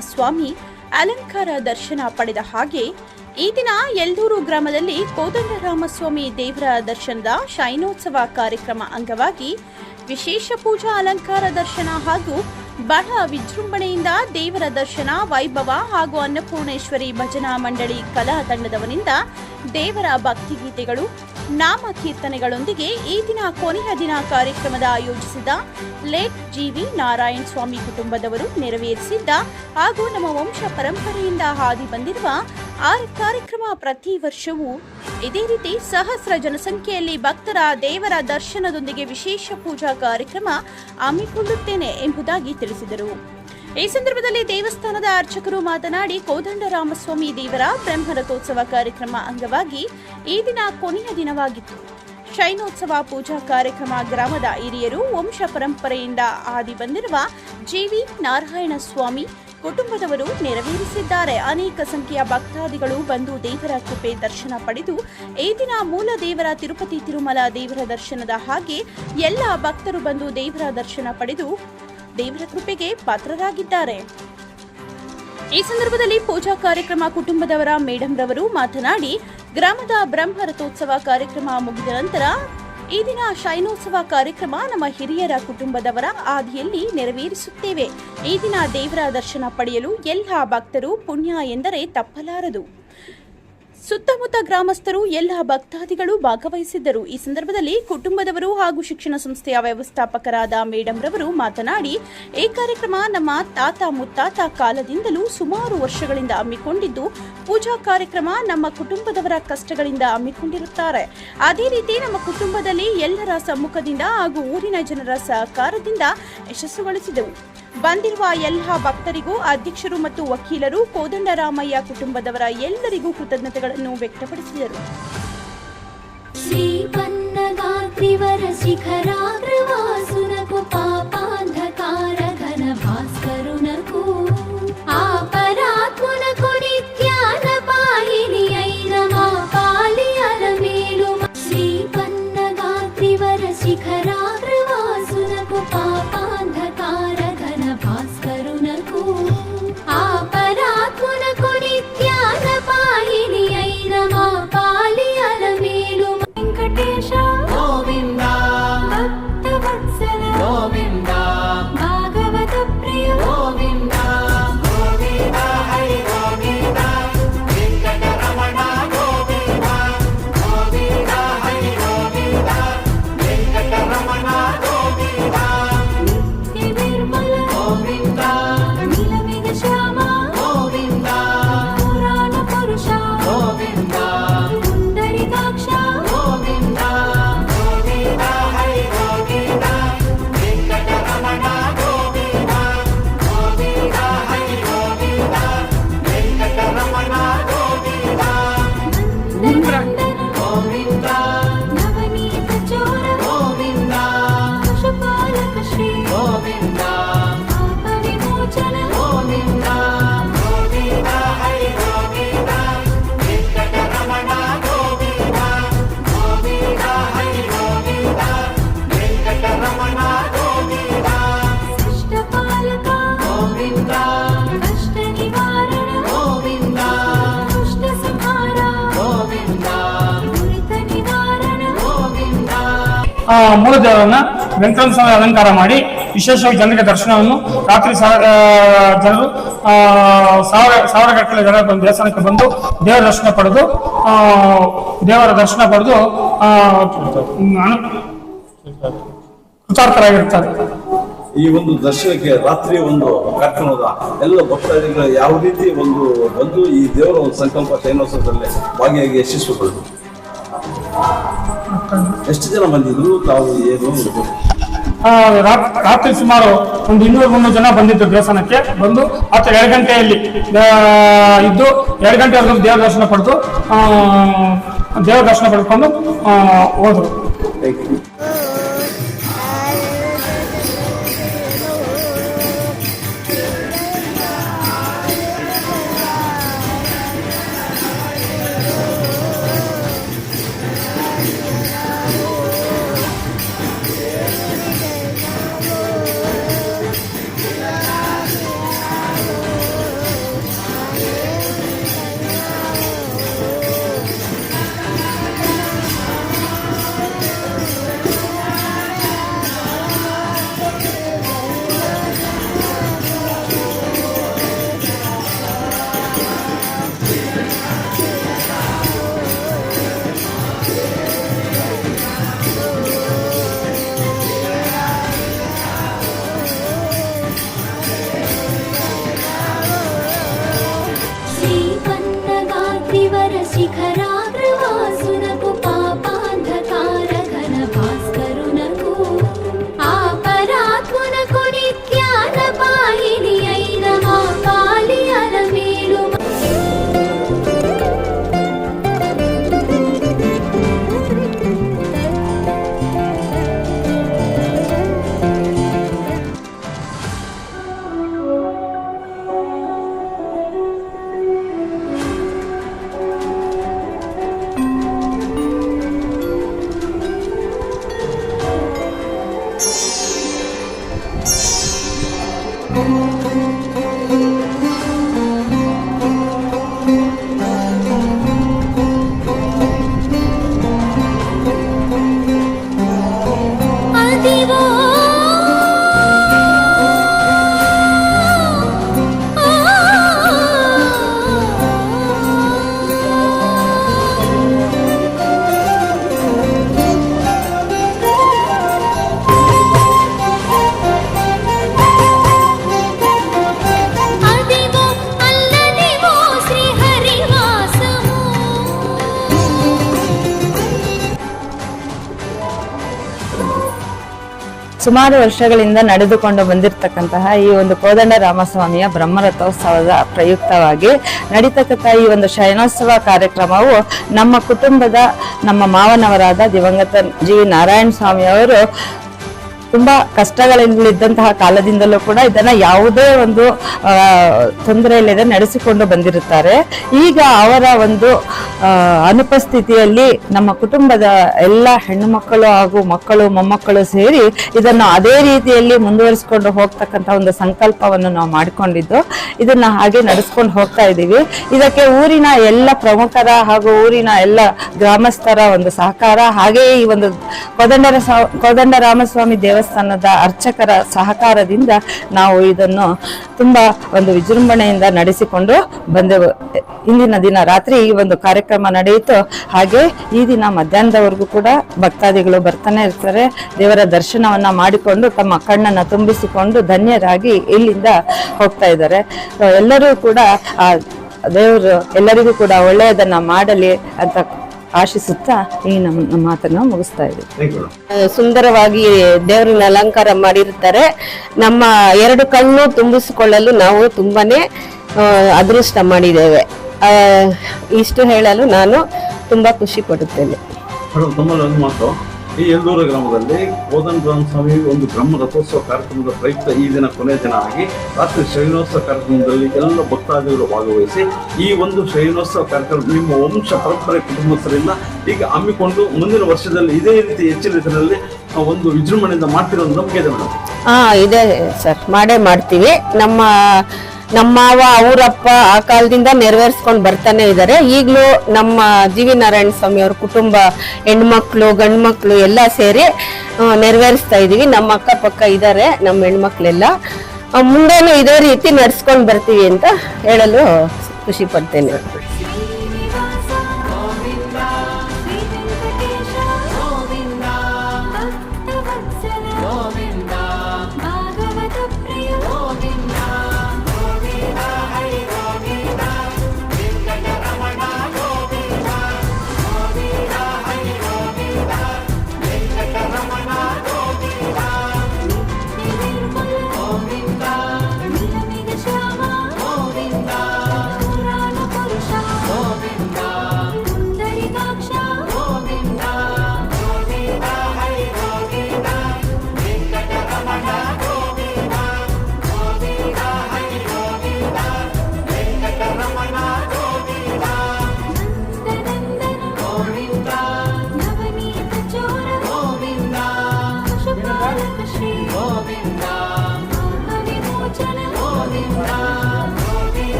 ಸ್ವಾಮಿ ಅಲಂಕಾರ ದರ್ಶನ ಪಡೆದ ಹಾಗೆ ಈ ದಿನ ಯಲ್ದೂರು ಗ್ರಾಮದಲ್ಲಿ ಕೋದಂಡರಾಮಸ್ವಾಮಿ ದೇವರ ದರ್ಶನದ ಶೈನೋತ್ಸವ ಕಾರ್ಯಕ್ರಮ ಅಂಗವಾಗಿ ವಿಶೇಷ ಪೂಜಾ ಅಲಂಕಾರ ದರ್ಶನ ಹಾಗೂ ಬಹಳ ವಿಜೃಂಭಣೆಯಿಂದ ದೇವರ ದರ್ಶನ, ವೈಭವ ಹಾಗೂ ಅನ್ನಪೂರ್ಣೇಶ್ವರಿ ಭಜನಾ ಮಂಡಳಿ ಕಲಾ ತಂಡದವರಿಂದ ದೇವರ ಭಕ್ತಿಗೀತೆಗಳು ನಾಮ ಕೀರ್ತನೆಗಳೊಂದಿಗೆ ಈ ದಿನ ಕೊನೆಯ ದಿನ ಕಾರ್ಯಕ್ರಮದ ಆಯೋಜಿಸಿದ ಲೇಟ್ ಜಿವಿ ನಾರಾಯಣ ಸ್ವಾಮಿ ಕುಟುಂಬದವರು ನೆರವೇರಿಸಿದ್ದ ಹಾಗೂ ನಮ್ಮ ವಂಶ ಪರಂಪರೆಯಿಂದ ಹಾದಿ ಬಂದಿರುವ ಆ ಕಾರ್ಯಕ್ರಮ ಪ್ರತಿ ವರ್ಷವೂ ಇದೇ ರೀತಿ ಸಹಸ್ರ ಜನಸಂಖ್ಯೆಯಲ್ಲಿ ಭಕ್ತರ ದೇವರ ದರ್ಶನದೊಂದಿಗೆ ವಿಶೇಷ ಪೂಜಾ ಕಾರ್ಯಕ್ರಮ ಹಮ್ಮಿಕೊಳ್ಳುತ್ತೇನೆ ಎಂಬುದಾಗಿ ತಿಳಿಸಿದರು. ಈ ಸಂದರ್ಭದಲ್ಲಿ ದೇವಸ್ಥಾನದ ಅರ್ಚಕರು ಮಾತನಾಡಿ ಕೋದಂಡರಾಮಸ್ವಾಮಿ ದೇವರ ಬ್ರಹ್ಮರಥೋತ್ಸವ ಕಾರ್ಯಕ್ರಮ ಅಂಗವಾಗಿ ಈ ದಿನ ಕೊನೆಯ ದಿನವಾಗಿತ್ತು. ಶೈನೋತ್ಸವ ಪೂಜಾ ಕಾರ್ಯಕ್ರಮ ಗ್ರಾಮದ ಹಿರಿಯರು ವಂಶ ಪರಂಪರೆಯಿಂದ ಆದಿ ಬಂದಿರುವ ಜಿವಿ ನಾರಾಯಣ ಸ್ವಾಮಿ ಕುಟುಂಬದವರು ನೆರವೇರಿಸಿದ್ದಾರೆ. ಅನೇಕ ಸಂಖ್ಯೆಯ ಭಕ್ತಾದಿಗಳು ಬಂದು ದೇವರ ಕೃಪೆ ದರ್ಶನ ಪಡೆದು ಈ ದಿನ ಮೂಲ ದೇವರ ತಿರುಪತಿ ತಿರುಮಲ ದೇವರ ದರ್ಶನದ ಹಾಗೆ ಎಲ್ಲ ಭಕ್ತರು ಬಂದು ದೇವರ ದರ್ಶನ ಪಡೆದು ದೇವರ ಕೃಪೆಗೆ ಪಾತ್ರರಾಗಿದ್ದಾರೆ. ಈ ಸಂದರ್ಭದಲ್ಲಿ ಪೂಜಾ ಕಾರ್ಯಕ್ರಮ ಕುಟುಂಬದವರ ಮೇಡಂ ರವರು ಮಾತನಾಡಿ, ಗ್ರಾಮದ ಬ್ರಹ್ಮ ರಥೋತ್ಸವ ಕಾರ್ಯಕ್ರಮ ಮುಗಿದ ನಂತರ ಈ ದಿನ ಶೈನೋತ್ಸವ ಕಾರ್ಯಕ್ರಮ ನಮ್ಮ ಹಿರಿಯರ ಕುಟುಂಬದವರ ಆದಿಯಲ್ಲಿ ನೆರವೇರಿಸುತ್ತೇವೆ. ಈ ದಿನ ದೇವರ ದರ್ಶನ ಪಡೆಯಲು ಎಲ್ಲ ಭಕ್ತರು ಪುಣ್ಯ ಎಂದರೆ ತಪ್ಪಲಾರದು. ಸುತ್ತಮುತ್ತ ಗ್ರಾಮಸ್ಥರು, ಎಲ್ಲ ಭಕ್ತಾದಿಗಳು ಭಾಗವಹಿಸಿದ್ದರು. ಈ ಸಂದರ್ಭದಲ್ಲಿ ಕುಟುಂಬದವರು ಹಾಗೂ ಶಿಕ್ಷಣ ಸಂಸ್ಥೆಯ ವ್ಯವಸ್ಥಾಪಕರಾದ ಮೇಡಂ ರವರು ಮಾತನಾಡಿ, ಈ ಕಾರ್ಯಕ್ರಮ ನಮ್ಮ ತಾತ ಮುತ್ತಾತ ಕಾಲದಿಂದಲೂ ಸುಮಾರು ವರ್ಷಗಳಿಂದ ಹಮ್ಮಿಕೊಂಡಿದ್ದು, ಪೂಜಾ ಕಾರ್ಯಕ್ರಮ ನಮ್ಮ ಕುಟುಂಬದವರ ಕಷ್ಟಗಳಿಂದ ಹಮ್ಮಿಕೊಂಡಿರುತ್ತಾರೆ. ಅದೇ ರೀತಿ ನಮ್ಮ ಕುಟುಂಬದಲ್ಲಿ ಎಲ್ಲರ ಸಮ್ಮುಖದಿಂದ ಹಾಗೂ ಊರಿನ ಜನರ ಸಹಕಾರದಿಂದ ಯಶಸ್ಸುಗೊಳಿಸಿದೆವು. ಬಂದಿರುವ ಎಲ್ಲ ಭಕ್ತರಿಗೂ ಅಧ್ಯಕ್ಷರು ಮತ್ತು ವಕೀಲರು ಕೋದಂಡರಾಮಯ್ಯ ಕುಟುಂಬದವರ ಎಲ್ಲರಿಗೂ ಕೃತಜ್ಞತೆಗಳನ್ನು ವ್ಯಕ್ತಪಡಿಸಿದರು. ಶ್ರೀ ಮೂಲ ದೇವರನ್ನ ವೆಂಕಟೇಶ್ವರ ಅಲಂಕಾರ ಮಾಡಿ ವಿಶೇಷವಾಗಿ ಜನರಿಗೆ ದರ್ಶನವನ್ನು ರಾತ್ರಿ ಜನರು ಸಾವಿರ ಸಾವಿರ ಗಟ್ಟಲೆ ಜನ ಬಂದು ದೇವಸ್ಥಾನಕ್ಕೆ ಬಂದು ದೇವರ ದರ್ಶನ ಪಡೆದು ದೇವರ ದರ್ಶನ ಪಡೆದು ಕೃತಾರ್ಥರಾಗಿರ್ತಾರೆ ಈ ಒಂದು ದರ್ಶನಕ್ಕೆ ರಾತ್ರಿ ಒಂದು ಕಾರ್ಯಕ್ರಮದ ಎಲ್ಲ ಭಕ್ತಾದಿಗಳು ಯಾವ ರೀತಿ ಒಂದು ಬಂದು ಈ ದೇವರ ಒಂದು ಸಂಕಲ್ಪ ಶೈನೋತ್ಸವದಲ್ಲಿ ಭಾಗಿಯಾಗಿ ಯಶಸ್ವಿಗೊಳ್ಳು ಎಷ್ಟು ಜನ ಬಂದಿದ್ರು? ತಾವು ಏನು ರಾತ್ರಿ ಸುಮಾರು ಒಂದು ಇನ್ನೂರು ಮುನ್ನೂರು ಜನ ಬಂದಿದ್ದು ದೇವಸ್ಥಾನಕ್ಕೆ. ಬಂದು ಹತ್ತು ಎರಡು ಗಂಟೆಯಲ್ಲಿ ಇದ್ದು ಎರಡು ಗಂಟೆವರೆಗೂ ದೇವರ ದರ್ಶನ ಪಡೆದು ದೇವರ ದರ್ಶನ ಪಡ್ಕೊಂಡು ಹೋದ್ರು. ಸುಮಾರು ವರ್ಷಗಳಿಂದ ನಡೆದುಕೊಂಡು ಬಂದಿರತಕ್ಕಂತಹ ಈ ಒಂದು ಕೋದಂಡ ರಾಮಸ್ವಾಮಿಯ ಬ್ರಹ್ಮರಥೋತ್ಸವದ ಪ್ರಯುಕ್ತವಾಗಿ ನಡೀತಕ್ಕಂಥ ಈ ಒಂದು ಶಯನೋತ್ಸವ ಕಾರ್ಯಕ್ರಮವು ನಮ್ಮ ಕುಟುಂಬದ ನಮ್ಮ ಮಾವನವರಾದ ದಿವಂಗತ ಜಿ ನಾರಾಯಣ ಸ್ವಾಮಿ ಅವರು ತುಂಬಾ ಕಷ್ಟಗಳಲ್ಲಿದ್ದಂತಹ ಕಾಲದಿಂದಲೂ ಕೂಡ ಇದನ್ನ ಯಾವುದೇ ಒಂದು ತೊಂದರೆ ಇಲ್ಲದೆ ನಡೆಸಿಕೊಂಡು ಬಂದಿರುತ್ತಾರೆ. ಈಗ ಅವರ ಒಂದು ಅನುಪಸ್ಥಿತಿಯಲ್ಲಿ ನಮ್ಮ ಕುಟುಂಬದ ಎಲ್ಲ ಹೆಣ್ಣು ಮಕ್ಕಳು ಹಾಗೂ ಮಕ್ಕಳು, ಮೊಮ್ಮಕ್ಕಳು ಸೇರಿ ಇದನ್ನು ಅದೇ ರೀತಿಯಲ್ಲಿ ಮುಂದುವರಿಸಿಕೊಂಡು ಹೋಗ್ತಕ್ಕಂಥ ಒಂದು ಸಂಕಲ್ಪವನ್ನು ನಾವು ಮಾಡಿಕೊಂಡಿದ್ದು, ಇದನ್ನ ಹಾಗೆ ನಡೆಸ್ಕೊಂಡು ಹೋಗ್ತಾ ಇದ್ದೀವಿ. ಇದಕ್ಕೆ ಊರಿನ ಎಲ್ಲ ಪ್ರಮುಖರ ಹಾಗೂ ಊರಿನ ಎಲ್ಲ ಗ್ರಾಮಸ್ಥರ ಒಂದು ಸಹಕಾರ, ಹಾಗೆಯೇ ಈ ಒಂದು ಕೋದಂಡರ ಸ್ವಾ- ಕೋದಂಡ ರಾಮಸ್ವಾಮಿ ದೇವಸ್ಥಾನದ ಅರ್ಚಕರ ಸಹಕಾರದಿಂದ ನಾವು ಇದನ್ನು ತುಂಬ ಒಂದು ವಿಜೃಂಭಣೆಯಿಂದ ನಡೆಸಿಕೊಂಡು ಬಂದೆವು. ಇಂದಿನ ದಿನ ರಾತ್ರಿ ಈ ಒಂದು ಕಾರ್ಯಕ್ರಮ ನಡೆಯಿತು. ಹಾಗೆ ಈ ದಿನ ಮಧ್ಯಾಹ್ನದವರೆಗೂ ಕೂಡ ಭಕ್ತಾದಿಗಳು ಬರ್ತಾನೆ ಇರ್ತಾರೆ. ದೇವರ ದರ್ಶನವನ್ನು ಮಾಡಿಕೊಂಡು ತಮ್ಮ ಕಣ್ಣನ್ನು ತುಂಬಿಸಿಕೊಂಡು ಧನ್ಯರಾಗಿ ಇಲ್ಲಿಂದ ಹೋಗ್ತಾ ಇದ್ದಾರೆ. ಎಲ್ಲರೂ ಕೂಡ ಆ ದೇವರು ಎಲ್ಲರಿಗೂ ಕೂಡ ಒಳ್ಳೆಯದನ್ನ ಮಾಡಲಿ ಅಂತ ಆಶಿಸುತ್ತಾ ಈ ನಮ್ಮ ಮಾತನ್ನು ಮುಗಿಸ್ತಾ ಇದ್ದೀವಿ. ಸುಂದರವಾಗಿ ದೇವರನ್ನ ಅಲಂಕಾರ ಮಾಡಿರ್ತಾರೆ ನಮ್ಮ ಎರಡು ಕಣ್ಣು ತುಂಬಿಸಿಕೊಳ್ಳಲು ನಾವು ತುಂಬಾನೇ ಅದೃಷ್ಟ ಮಾಡಿದ್ದೇವೆ. ಆ, ಇಷ್ಟು ಹೇಳಲು ನಾನು ತುಂಬಾ ಖುಷಿ ಪಡುತ್ತೇನೆ. ಈ ಎಲ್ದೂರ ಗ್ರಾಮದಲ್ಲಿ ಕೋದನ್ ಸ್ವಾಮಿ ಒಂದು ಬ್ರಹ್ಮ ರಥೋತ್ಸವ ಕಾರ್ಯಕ್ರಮದ ಪ್ರಯುಕ್ತ ಈ ದಿನ ಕೊನೆಯ ದಿನ ಆಗಿ ರಾತ್ರಿ ಶ್ರೇಣೋತ್ಸವ ಕಾರ್ಯಕ್ರಮದಲ್ಲಿ ಎಲ್ಲ ಭಕ್ತಾದಿಗಳು ಭಾಗವಹಿಸಿ ಈ ಒಂದು ಶ್ರೇಣೋತ್ಸವ ಕಾರ್ಯಕ್ರಮ ನಿಮ್ಮ ವಂಶ ಪರಂಪರೆ ಕುಟುಂಬಸ್ಥರಿಂದ ಈಗ ಹಮ್ಮಿಕೊಂಡು ಮುಂದಿನ ವರ್ಷದಲ್ಲಿ ಇದೇ ರೀತಿ ಹೆಚ್ಚಿನ ಆ, ಒಂದು ವಿಜೃಂಭಣೆಯಿಂದ ಮಾಡ್ತಿರೋ ನಂಬಿಕೆ ಇದೆ ಮೇಡಮ್. ಹಾ ಇದೆ ಸರ್. ಮಾಡೇ ಮಾಡ್ತೀವಿ. ನಮ್ಮ ನಮ್ಮ ಮಾವ, ಅವರಪ್ಪ ಆ ಕಾಲದಿಂದ ನೆರವೇರಿಸ್ಕೊಂಡು ಬರ್ತಾನೆ ಇದ್ದಾರೆ ಈಗಲೂ ನಮ್ಮ ಜಿ ವಿ ನಾರಾಯಣ ಸ್ವಾಮಿ ಅವ್ರ ಕುಟುಂಬ, ಹೆಣ್ಮಕ್ಳು ಗಂಡು ಮಕ್ಕಳು ಎಲ್ಲ ಸೇರಿ ನೆರವೇರಿಸ್ತಾ ಇದ್ದೀವಿ ನಮ್ಮ ಅಕ್ಕಪಕ್ಕ ಇದ್ದಾರೆ ನಮ್ಮ ಹೆಣ್ಮಕ್ಳೆಲ್ಲ. ಮುಂದೆನೂ ಇದೇ ರೀತಿ ನಡೆಸ್ಕೊಂಡು ಬರ್ತೀವಿ ಅಂತ ಹೇಳಲು ಖುಷಿ ಪಡ್ತೇನೆ.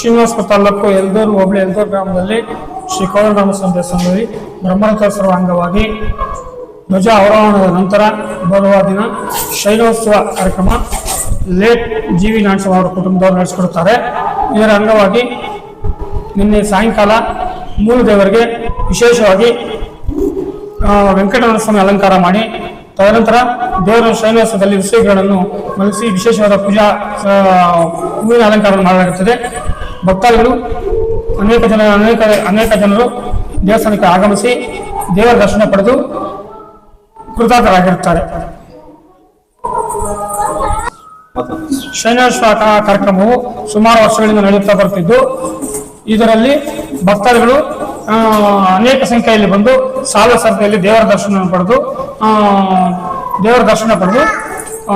ಶ್ರೀನಿವಾಸಪುರ ತಾಲೂಕು ಎಲ್ದೂರು ಹೋಬಳಿ ಎಲ್ದೂರು ಗ್ರಾಮದಲ್ಲಿ ಶ್ರೀ ಕೋದಂಡರಾಮಸ್ವಾಮಿ ದೇವಸ್ಥಾನದಲ್ಲಿ ಬ್ರಹ್ಮರಥೋತ್ಸವ ಅಂಗವಾಗಿ ಧ್ವಜ ಅವರೋಹಣದ ನಂತರ ಬರುವ ದಿನ ಶೈಲೋತ್ಸವ ಕಾರ್ಯಕ್ರಮ ಲೇಟ್ ಜಿ ವಿ ನಾರಾಯಣಸ್ವಾಮಿ ಅವರ ಕುಟುಂಬದವರು ನಡೆಸಿಕೊಡುತ್ತಾರೆ. ಇದರ ಅಂಗವಾಗಿ ನಿನ್ನೆ ಸಾಯಂಕಾಲ ಮೂಲ ದೇವರಿಗೆ ವಿಶೇಷವಾಗಿ ಆ, ವೆಂಕಟರಮಣ ಸ್ವಾಮಿ ಅಲಂಕಾರ ಮಾಡಿ ತದನಂತರ ದೇವರ ಶೈಲೋತ್ಸವದಲ್ಲಿ ವಿಷಯಗಳನ್ನು ಮಲಗಿಸಿ ವಿಶೇಷವಾದ ಪೂಜಾ ಹೂವಿನ ಅಲಂಕಾರ ಮಾಡಲಾಗುತ್ತದೆ. ಭಕ್ತಾದಿಗಳು ಅನೇಕ ಜನ ಅನೇಕ ಅನೇಕ ಜನರು ದೇವಸ್ಥಾನಕ್ಕೆ ಆಗಮಿಸಿ ದೇವರ ದರ್ಶನ ಪಡೆದು ಕೃತಾರ್ಥರಾಗಿರುತ್ತಾರೆ. ಮಾತಾಡ್ತಾರೆ ಶೈನೋತ್ಸವ ಕಾ- ಕಾರ್ಯಕ್ರಮವು ಸುಮಾರು ವರ್ಷಗಳಿಂದ ನಡೆಯುತ್ತಾ ಬರುತ್ತಿದ್ದು ಇದರಲ್ಲಿ ಭಕ್ತಾದಿಗಳು ಅನೇಕ ಸಂಖ್ಯೆಯಲ್ಲಿ ಬಂದು ಸಾಲ ಸಂಖ್ಯೆಯಲ್ಲಿ ದೇವರ ದರ್ಶನ ಪಡೆದು ದೇವರ ದರ್ಶನ ಪಡೆದು ಆ,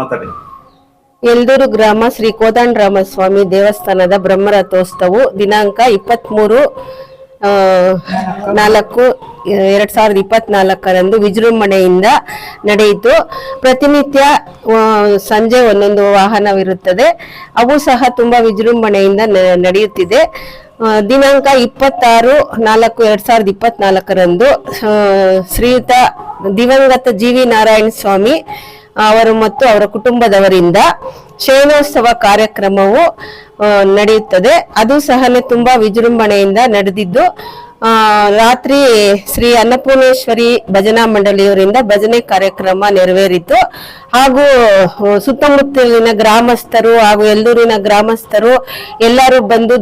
ಮಾತಾಡಿ. ಎಲ್ದೂರು ಗ್ರಾಮ ಶ್ರೀ ಕೋದಂಡರಾಮಸ್ವಾಮಿ ದೇವಸ್ಥಾನದ ಬ್ರಹ್ಮರಥೋತ್ಸವವು ದಿನಾಂಕ ಇಪ್ಪತ್ತ್ಮೂರು ನಾಲ್ಕು, ಎರಡ್ ಸಾವಿರದ ಇಪ್ಪತ್ನಾಲ್ಕರಂದು ವಿಜೃಂಭಣೆಯಿಂದ ನಡೆಯಿತು. ಪ್ರತಿನಿತ್ಯ ಸಂಜೆ ಒಂದೊಂದು ವಾಹನವಿರುತ್ತದೆ. ಅವು ಸಹ ತುಂಬಾ ವಿಜೃಂಭಣೆಯಿಂದ ನಡೆಯುತ್ತಿದೆ. ದಿನಾಂಕ ಇಪ್ಪತ್ತಾರು, ನಾಲ್ಕು, ಎರಡ್ ಸಾವಿರದ ಇಪ್ಪತ್ನಾಲ್ಕರಂದು ಶ್ರೀಯುತ ದಿವಂಗತ ಜಿ ವಿ ನಾರಾಯಣ ಸ್ವಾಮಿ ಅವರು ಮತ್ತು ಅವರ ಕುಟುಂಬದವರಿಂದ ಶಯನೋತ್ಸವ ಕಾರ್ಯಕ್ರಮವು ನಡೆಯುತ್ತದೆ. ಅದು ಸಹ ತುಂಬಾ ವಿಜೃಂಭಣೆಯಿಂದ ನಡೆದಿದ್ದು ರಾತ್ರಿ ಶ್ರೀ ಅನ್ನಪೂರ್ಣೇಶ್ವರಿ ಭಜನಾ ಮಂಡಳಿಯವರಿಂದ ಭಜನೆ ಕಾರ್ಯಕ್ರಮ ನೆರವೇರಿತು. ಹಾಗೂ ಸುತ್ತಮುತ್ತಲಿನ ಗ್ರಾಮಸ್ಥರು ಹಾಗೂ ಎಲ್ಲೂರಿನ ಗ್ರಾಮಸ್ಥರು ಎಲ್ಲರೂ ಬಂದು